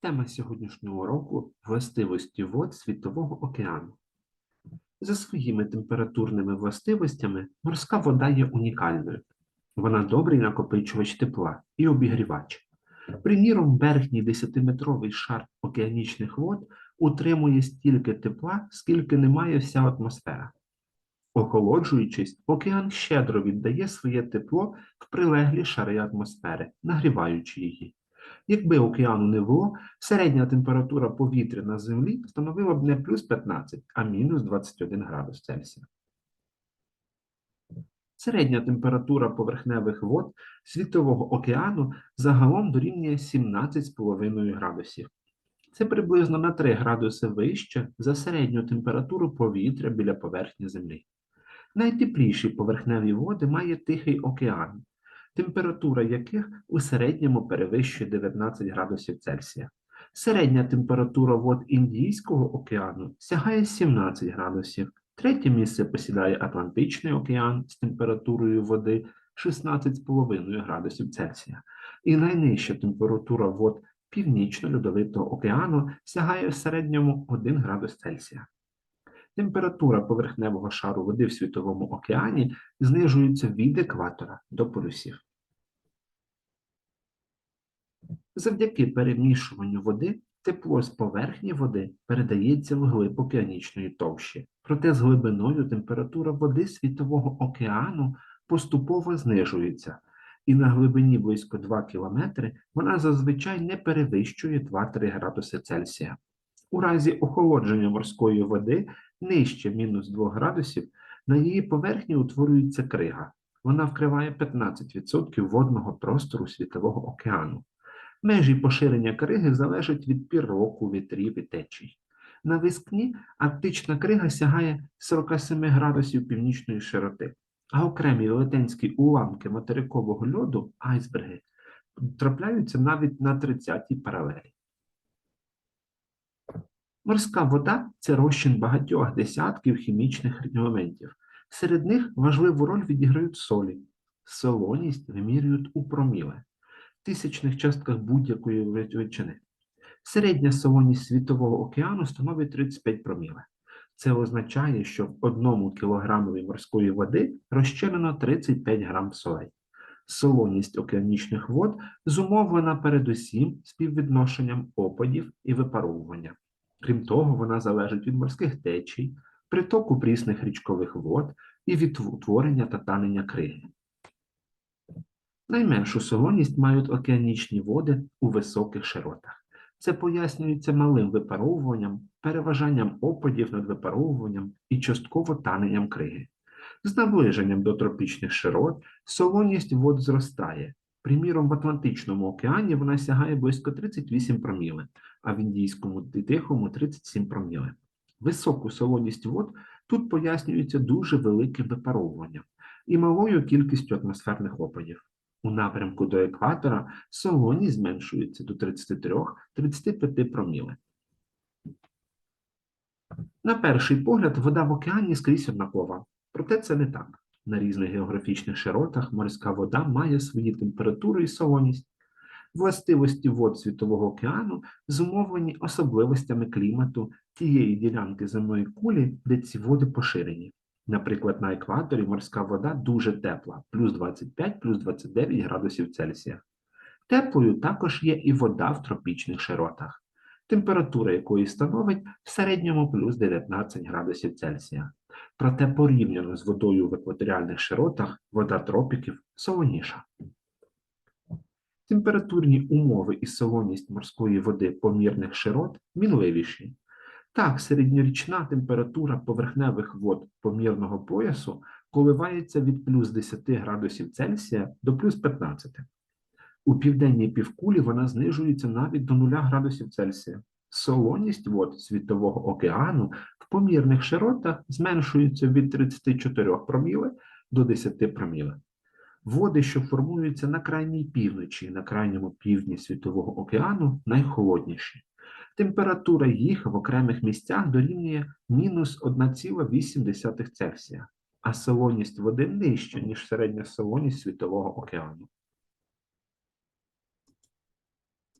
Тема сьогоднішнього уроку властивості вод Світового океану. За своїми температурними властивостями морська вода є унікальною. Вона добрий накопичувач тепла і обігрівач. Приміром, верхній 10-метровий шар океанічних вод утримує стільки тепла, скільки не має вся атмосфера. Охолоджуючись, океан щедро віддає своє тепло в прилеглі шари атмосфери, нагріваючи її. Якби океану не було, середня температура повітря на Землі становила б не плюс 15, а мінус 21 градус Цельсія. Середня температура поверхневих вод Світового океану загалом дорівнює 17,5 градусів. Це приблизно на 3 градуси вище за середню температуру повітря біля поверхні Землі. Найтепліші поверхневі води має Тихий океан, температура яких у середньому перевищує 19 градусів Цельсія. Середня температура вод Індійського океану сягає 17 градусів. Третє місце посідає Атлантичний океан з температурою води 16,5 градусів Цельсія. І найнижча температура вод Північно-Льодовитого океану сягає в середньому 1 градус Цельсія. Температура поверхневого шару води в Світовому океані знижується від екватора до полюсів. Завдяки перемішуванню води тепло з поверхні води передається в глиб океанічної товщі. Проте з глибиною температура води Світового океану поступово знижується, і на глибині близько 2 км вона зазвичай не перевищує 2-3 градуси Цельсія. У разі охолодження морської води нижче мінус 2 градусів на її поверхні утворюється крига. Вона вкриває 15% водного простору Світового океану. Межі поширення криги залежать від пір року, вітрів і течій. На вискні арктична крига сягає 47 градусів північної широти, а окремі велетенські уламки материкового льоду, айсберги, трапляються навіть на 30-й паралелі. Морська вода це розчин багатьох десятків хімічних елементів. Серед них важливу роль відіграють солі. Солоність вимірюють у проміле, тисячних частках будь-якої величини. Середня солоність Світового океану становить 35 проміле. Це означає, що в одному кілограмові морської води розчинено 35 грам солей. Солоність океанічних вод зумовлена передусім співвідношенням опадів і випаровування. Крім того, вона залежить від морських течій, притоку прісних річкових вод і від утворення та танення криги. Найменшу солоність мають океанічні води у високих широтах. Це пояснюється малим випаровуванням, переважанням опадів над випаровуванням і частково таненням криги. З наближенням до тропічних широт солоність вод зростає. Приміром, в Атлантичному океані вона сягає близько 38 проміле, а в Індійському і Тихому 37 проміле. Високу солоність вод тут пояснюється дуже великим випаровуванням і малою кількістю атмосферних опадів. У напрямку до екватора солоність зменшується до 33-35 проміле. На перший погляд, вода в океані скрізь однакова, проте це не так. На різних географічних широтах морська вода має свої температури і солоність. Властивості вод Світового океану зумовлені особливостями клімату тієї ділянки земної кулі, де ці води поширені. Наприклад, на екваторі морська вода дуже тепла, плюс 25, плюс 29 градусів Цельсія. Теплою також є і вода в тропічних широтах, температура якої становить в середньому плюс 19 градусів Цельсія. Проте порівняно з водою в екваторіальних широтах вода тропіків солоніша. Температурні умови і солоність морської води помірних широт мінливіші. Так, середньорічна температура поверхневих вод помірного поясу коливається від плюс 10 градусів Цельсія до плюс 15. У південній півкулі вона знижується навіть до 0 градусів Цельсія. Солоність вод Світового океану в помірних широтах зменшується від 34 проміле до 10 проміле. Води, що формуються на крайній півночі і на крайньому півдні Світового океану, найхолодніші. Температура їх в окремих місцях дорівнює мінус 1,8 Цельсія, а солоність води нижча, ніж середня солоність Світового океану.